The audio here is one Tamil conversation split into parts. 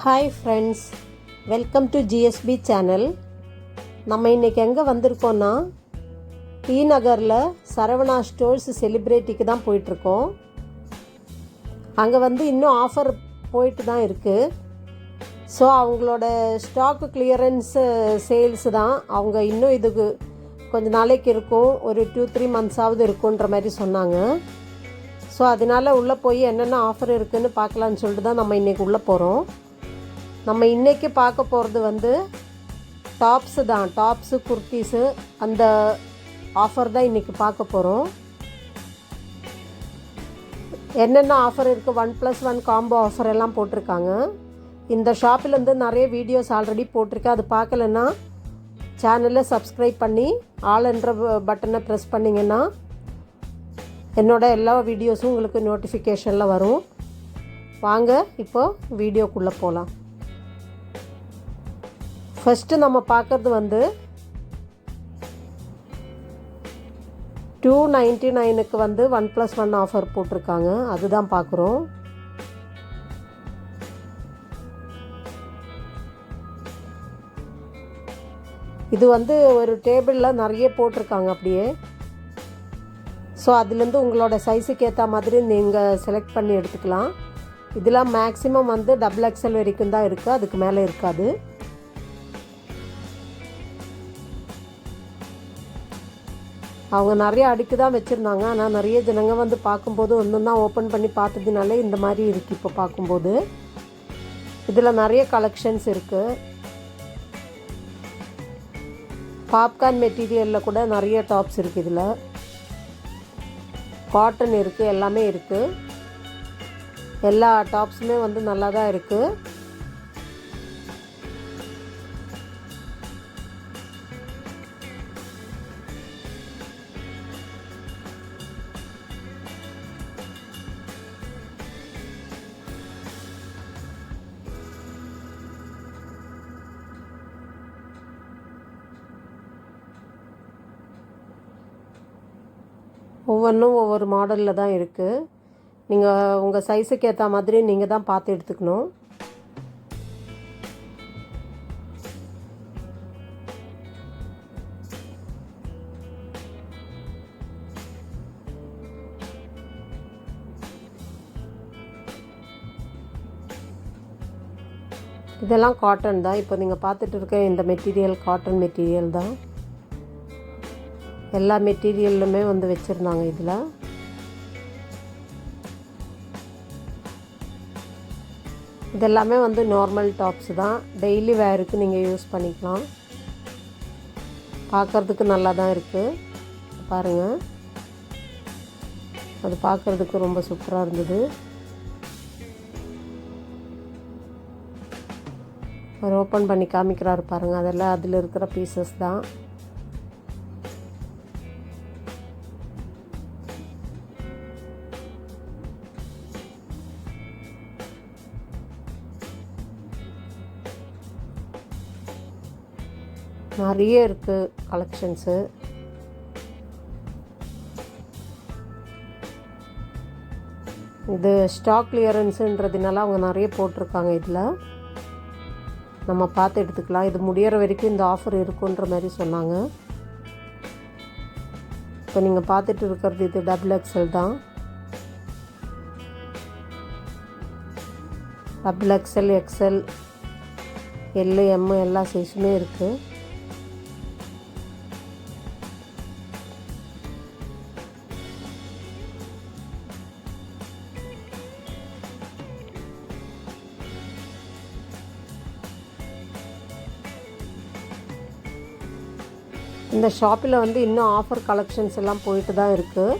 Hi friends welcome to GSP channel நம்ம இன்றைக்கி எங்கே வந்திருக்கோன்னா டி நகரில் சரவணா ஸ்டோர்ஸ் செலிப்ரிட்டிக்கு தான் போயிட்டுருக்கோம். அங்கே வந்து இன்னும் ஆஃபர் போயிட்டு தான் இருக்குது ஸோ அவங்களோட ஸ்டாக்கு கிளியரன்ஸு சேல்ஸ் தான். அவங்க இன்னும் இதுக்கு கொஞ்சம் நாளைக்கு இருக்கும். ஒரு டூ த்ரீ மந்த்ஸாவது இருக்குன்ற மாதிரி சொன்னாங்க. ஸோ அதனால உள்ளே போய் என்னென்ன ஆஃபர் இருக்குன்னு பார்க்கலான்னு சொல்லிட்டு தான் நம்ம இன்றைக்கி உள்ளே போகிறோம் நம்ம இன்றைக்கி பார்க்க போகிறது வந்து டாப்ஸு தான் டாப்ஸு குர்த்திஸு அந்த ஆஃபர் தான் இன்றைக்கி பார்க்க போகிறோம் என்னென்ன ஆஃபர் இருக்குது one plus one combo offer எல்லாம் போட்டிருக்காங்க. இந்த ஷாப்பிலேருந்து நிறைய வீடியோஸ் ஆல்ரெடி போட்டிருக்கேன். அது பார்க்கலன்னா சேனலை சப்ஸ்கிரைப் பண்ணி ஆல் என்ற பட்டனை ப்ரெஸ் பண்ணிங்கன்னா என்னோடய எல்லா வீடியோஸும் உங்களுக்கு நோட்டிஃபிகேஷனில் வரும். வாங்க இப்போ வீடியோக்குள்ளே போகலாம் ஃபஸ்ட்டு நம்ம பார்க்குறது வந்து டூ நைன்ட்டி நைனுக்கு வந்து ஒன் ப்ளஸ் ஒன் ஆஃபர் போட்டிருக்காங்க. அதுதான் பார்க்குறோம். இது வந்து ஒரு டேபிளில் நிறைய போட்டிருக்காங்க அப்படியே. ஸோ அதுலேருந்து உங்களோட சைஸுக்கு ஏற்ற மாதிரி நீங்கள் செலக்ட் பண்ணி எடுத்துக்கலாம். இதெல்லாம் மேக்ஸிமம் வந்து டபுள் எக்ஸல் வரைக்கும் தான் இருக்குது அதுக்கு மேலே இருக்காது. அவங்க நிறைய அடுக்கு தான் வச்சுருந்தாங்க. ஆனால் நிறைய ஜனங்க வந்து பார்க்கும்போது ஒன்று தான் ஓப்பன் பண்ணி பார்த்ததுனால இந்த மாதிரி இருக்குது இப்போ பார்க்கும்போது. இதில் நிறைய கலெக்ஷன்ஸ் இருக்குது பாப்கார்ன் மெட்டீரியலில் கூட நிறைய டாப்ஸ் இருக்குது இதில். காட்டன் இருக்குது எல்லாமே இருக்குது எல்லா டாப்ஸுமே வந்து நல்லா தான் இருக்குது ஒவ்வொன்றும் ஒவ்வொரு மாடலில் தான் இருக்குது நீங்கள் உங்கள் சைஸுக்கு ஏற்ற மாதிரி நீங்கள் தான் பார்த்து எடுத்துக்கணும். இதெல்லாம் காட்டன் தான். இப்போ நீங்கள் பார்த்துட்டு இருக்க இந்த மெட்டீரியல் காட்டன் மெட்டீரியல் தான். எல்லா மெட்டீரியல்லுமே வந்து வச்சுருந்தாங்க இதில். இதெல்லாமே வந்து நார்மல் டாப்ஸ் தான். டெய்லி வேருக்கு நீங்கள் யூஸ் பண்ணிக்கலாம். பார்க்குறதுக்கு நல்லா தான் இருக்குது பாருங்கள் அது பார்க்குறதுக்கு ரொம்ப சூப்பராக இருந்தது. அவர் ஓப்பன் பண்ணி காமிக்கிறாரு பாருங்கள் அதெல்லாம் அதில் இருக்கிற பீசஸ் தான். நிறைய இருக்குது கலெக்ஷன்ஸு இது ஸ்டாக் கிளியரன்ஸுன்றதுனால அவங்க நிறைய போட்டிருக்காங்க இதில். நம்ம பார்த்து எடுத்துக்கலாம். இது முடியிற வரைக்கும் இந்த ஆஃபர் இருக்குன்ற மாதிரி சொன்னாங்க. இப்போ நீங்கள் பார்த்துட்டு இருக்கிறது இது டபுள் எக்ஸல் தான். Double XL XL L M எல்லா சைஸுமே இருக்குது இந்த ஷாப்பில் வந்து இன்னும் ஆஃபர் கலெக்ஷன்ஸ் எல்லாம் போயிட்டு தான் இருக்குது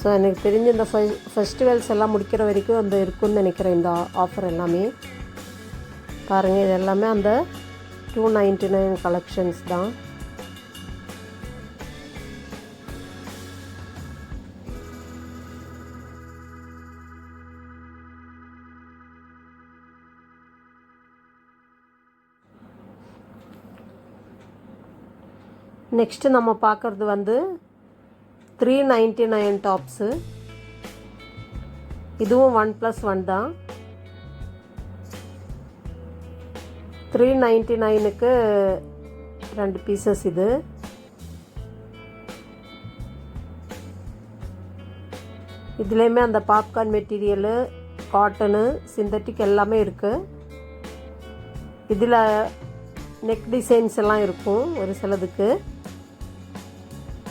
ஸோ எனக்கு தெரிஞ்ச இந்த ஃபெ ஃபெஸ்டிவல்ஸ் எல்லாம் முடிக்கிற வரைக்கும் அந்த இருக்குன்னு நினைக்கிறேன் இந்த ஆஃபர் எல்லாமே. பாருங்கள் இது எல்லாமே அந்த டூ நைன்ட்டி நைன் கலெக்ஷன்ஸ் தான். நெக்ஸ்ட்டு நம்ம பார்க்குறது வந்து த்ரீ நைன்ட்டி நைன் டாப்ஸு இதுவும் ஒன் ப்ளஸ் ஒன் தான். த்ரீ நைன்ட்டி நைனுக்கு ரெண்டு பீசஸ் இது. இதுலேயுமே அந்த பாப்கார்ன் மெட்டீரியலு காட்டனு சிந்தட்டிக் எல்லாமே இருக்குது இதில் நெக் டிசைன்ஸ் எல்லாம் இருக்கும் ஒரு சிலதுக்கு.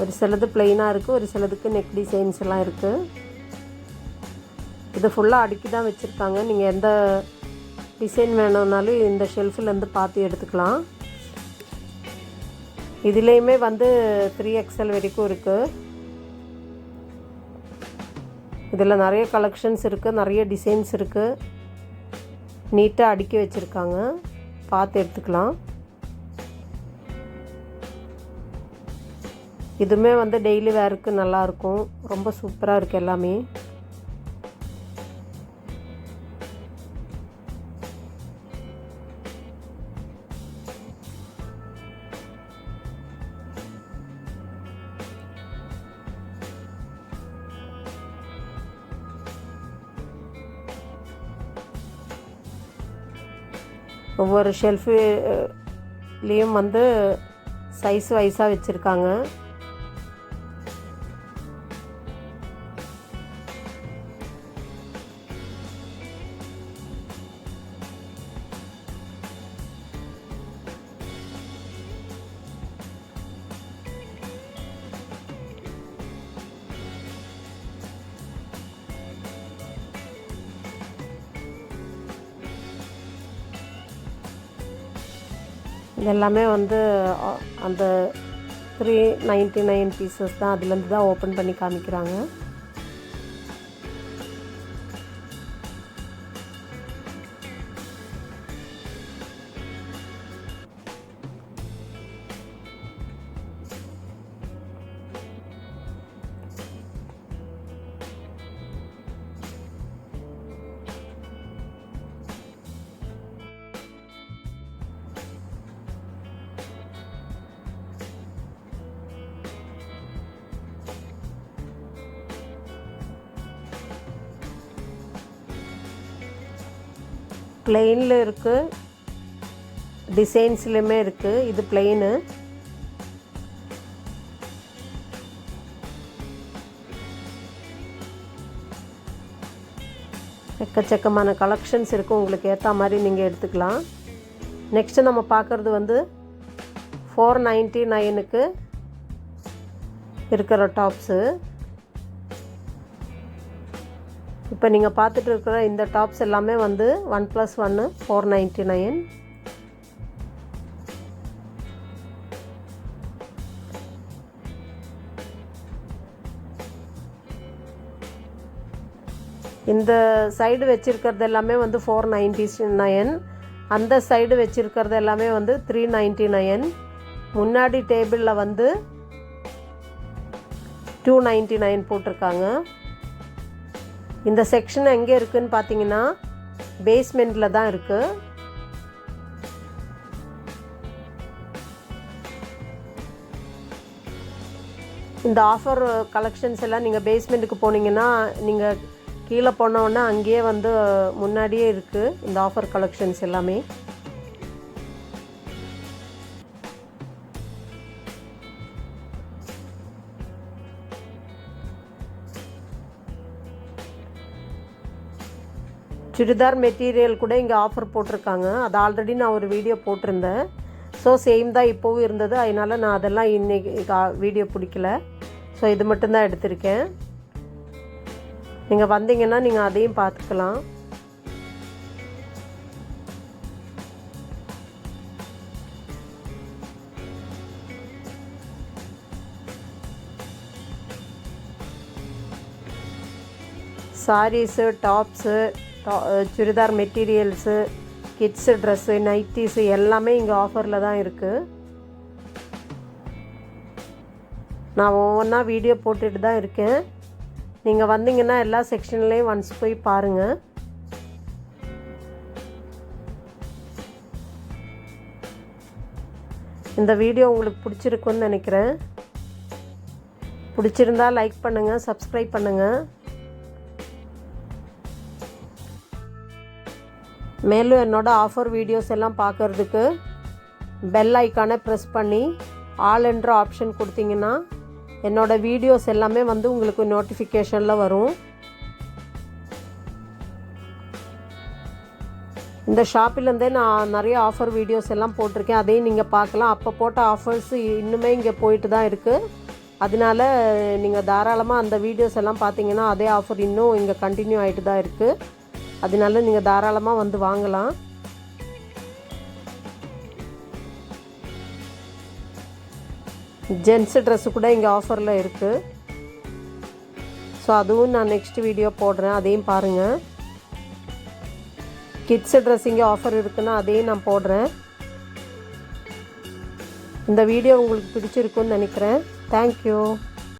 ஒரு சிலது பிளெயினாக இருக்குது ஒரு சிலதுக்கு நெக் டிசைன்ஸ் எல்லாம் இருக்குது இது ஃபுல்லாக அடுக்கி தான் வச்சுருக்காங்க. நீங்கள் எந்த டிசைன் வேணும்னாலும் இந்த ஷெல்ஃபிலேருந்து பார்த்து எடுத்துக்கலாம். இதுலேயுமே வந்து த்ரீ எக்ஸல் வரைக்கும் இருக்குது இதில் நிறைய கலெக்ஷன்ஸ் இருக்குது நிறைய டிசைன்ஸ் இருக்குது நீட்டாக அடுக்கி வச்சுருக்காங்க. பார்த்து எடுத்துக்கலாம். இதுவுமே வந்து டெய்லி வேருக்கு நல்லாயிருக்கும். ரொம்ப சூப்பராக இருக்குது எல்லாமே. ஒவ்வொரு ஷெல்ஃபுலேயும் வந்து சைஸ் வைஸாக வச்சுருக்காங்க. இது எல்லாமே வந்து அந்த த்ரீ நைன்ட்டி நைன் பீசஸ் தான் அதுலேருந்து தான் ஓப்பன் பண்ணி காமிக்கிறாங்க. பிளெயினில் இருக்குது டிசைன்ஸ்லையுமே இருக்குது இது பிளெயின் எக்கச்சக்கமான கலெக்ஷன்ஸ் இருக்குது உங்களுக்கு ஏற்ற மாதிரி நீங்கள் எடுத்துக்கலாம். நெக்ஸ்ட்டு நம்ம பார்க்குறது வந்து ஃபோர் நைன்ட்டி நைனுக்கு இருக்கிற டாப்ஸு இப்போ நீங்கள் பார்த்துட்டு இருக்கிற இந்த டாப்ஸ் எல்லாமே வந்து ஒன் ப்ளஸ் ஒன்று ஃபோர் நைன்ட்டி நைன் இந்த சைடு வச்சுருக்கிறது எல்லாமே வந்து ஃபோர் நைன்டி நைன் அந்த சைடு வச்சுருக்கிறது எல்லாமே வந்து த்ரீ நைன்ட்டி நைன் முன்னாடி டேபிளில் வந்து டூ நைன்ட்டி நைன் போட்டிருக்காங்க. இந்த செக்ஷன் எங்கே இருக்குதுன்னு பார்த்தீங்கன்னா பேஸ்மெண்ட்டில் தான் இருக்குது இந்த ஆஃபர் கலெக்ஷன்ஸ் எல்லாம் நீங்கள் பேஸ்மெண்ட்டுக்கு போனீங்கன்னா நீங்கள் கீழே போனோன்னா அங்கேயே வந்து முன்னாடியே இருக்குது இந்த ஆஃபர் கலெக்ஷன்ஸ் எல்லாமே. சுடிதார் மெட்டீரியல் கூட இங்கே ஆஃபர் போட்டிருக்காங்க. அது ஆல்ரெடி நான் ஒரு வீடியோ போட்டிருந்தேன். ஸோ சேம் தான் இப்போவும் இருந்தது. அதனால் நான் அதெல்லாம் இன்றைக்கி வீடியோ பிடிக்கல. ஸோ இது மட்டும்தான் எடுத்திருக்கேன். நீங்கள் வந்தீங்கன்னா நீங்கள் அதையும் பார்த்துக்கலாம். Saris tops churidar materials kids dress nighties எல்லாமே இங்கே ஆஃபரில் தான் இருக்குது நான் ஒவ்வொன்றா வீடியோ போட்டுட்டு தான் இருக்கேன். நீங்கள் வந்தீங்கன்னா எல்லா செக்ஷன்லேயும் ஒன்ஸ் போய் பாருங்கள் இந்த வீடியோ உங்களுக்கு பிடிச்சிருக்குன்னு நினைக்கிறேன். பிடிச்சிருந்தா லைக் பண்ணுங்கள் சப்ஸ்கிரைப் பண்ணுங்கள் மேலும் என்னோட ஆஃபர் வீடியோஸ் எல்லாம் பார்க்கறதுக்கு பெல் ஐக்கானை ப்ரெஸ் பண்ணி ஆல் என்ற ஆப்ஷன் கொடுத்தீங்கன்னா என்னோட வீடியோஸ் எல்லாமே வந்து உங்களுக்கு நோட்டிஃபிகேஷனில் வரும். இந்த ஷாப்பிலேருந்தே நான் நிறைய ஆஃபர் வீடியோஸ் எல்லாம் போட்டிருக்கேன். அதையும் நீங்கள் பார்க்கலாம். அப்போ போட்ட ஆஃபர்ஸ் இன்னுமே இங்கே போயிட்டு தான் இருக்குது அதனால நீங்கள் தாராளமாக அந்த வீடியோஸ் எல்லாம் பார்த்தீங்கன்னா அதே ஆஃபர் இன்னும் இங்கே கண்டினியூ ஆகிட்டு தான் இருக்குது அதனால நீங்கள் தாராளமாக வந்து வாங்கலாம். ஜென்ஸு ட்ரெஸ்ஸு கூட இங்கே ஆஃபரில் இருக்குது ஸோ அதுவும் நான் நெக்ஸ்ட் வீடியோ போடுறேன். அதையும் பாருங்கள் கிட்ஸு ட்ரெஸ் இங்கே ஆஃபர் இருக்குன்னா அதையும் நான் போடுறேன். இந்த வீடியோ உங்களுக்கு பிடிச்சிருக்குன்னு நினைக்கிறேன். தேங்க்யூ